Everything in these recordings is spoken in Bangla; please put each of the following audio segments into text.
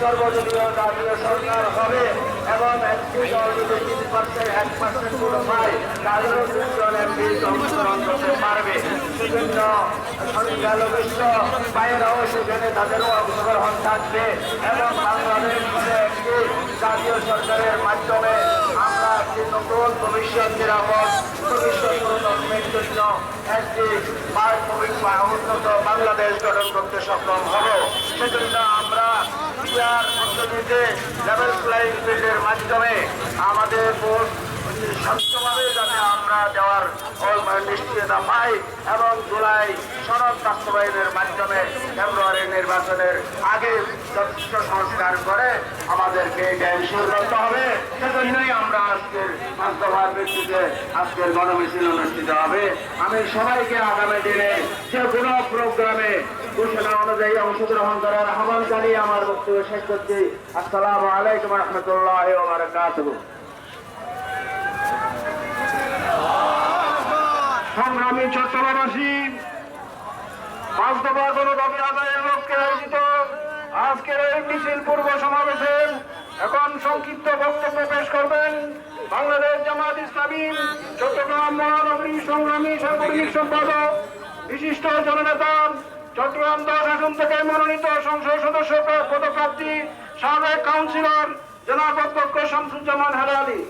সর্বদলীয় জাতীয় সরকার হবে এবং একটি দল এক পার্সেন্ট কোনো পায় তাদেরও করতে পারবে বিভিন্ন সংখ্যালঘিষ্ঠ বাইরেও সেখানে তাদেরও অংশগ্রহণ থাকবে এবং বাংলাদেশে একটি জাতীয় সরকারের মাধ্যমে আমরা একটি নতুন ভবিষ্যৎ নিরাপদ ভবিষ্যৎ জন্য একটি বাংলাদেশ গঠন করতে সক্ষম হব সেজন্য আমরা পিয়ার পদ্ধতিতে লেভেল ফ্লাইং ফিল্ডের মাধ্যমে আমাদের ভোট স্বচ্ছভাবে যাতে আমরা দেওয়ার নিশ্চয়তা পাই এবং জুলাই সনদ বাস্তবায়নের মাধ্যমে ফেব্রুয়ারি নির্বাচনের আগে যথেষ্ট সংস্কার করে আমাদেরকে এটা করতে হবে। সেজন্যই আমরা আজকের বাস্তবায়ন ভিত্তিতে আজকের গণমিছিল অনুষ্ঠিত হবে। আমি সবাইকে আগামী দিনে যে কোনো প্রোগ্রামে ঘোষণা অনুযায়ী অংশগ্রহণ করার আহ্বান জানিয়ে আমার বক্তব্য শেষ করছি। আসসালামু আলাইকুম রহমতুল্লাহ বারকাতুহ। সংগ্রামী চট্টগ্রামবাসী পাঁচ কোনো দাবি আদায়ের লক্ষ্যে আয়োজিত আজকের এই মিছিল পূর্ব সমাবেশে এখন সংক্ষিপ্ত বক্তব্য পেশ করবেন বাংলাদেশ জামাত ইসলামী, চট্টগ্রাম মহানগরী সংগ্রামী সাংগঠনিক সম্পাদক, বিশিষ্ট জননেতা চট্টগ্রাম দল এখন থেকে মনোনীত সংসদ সদস্য পদপ্রার্থী সাবেক কাউন্সিলর জেলা অধ্যক্ষ শামসুজ্জামান হারালি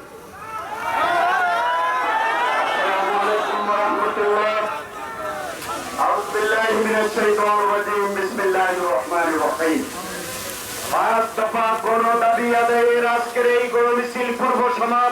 ভারত দফা গণ দাবি আদায়ের আজকের এই গণ পূর্ব সমাবেশ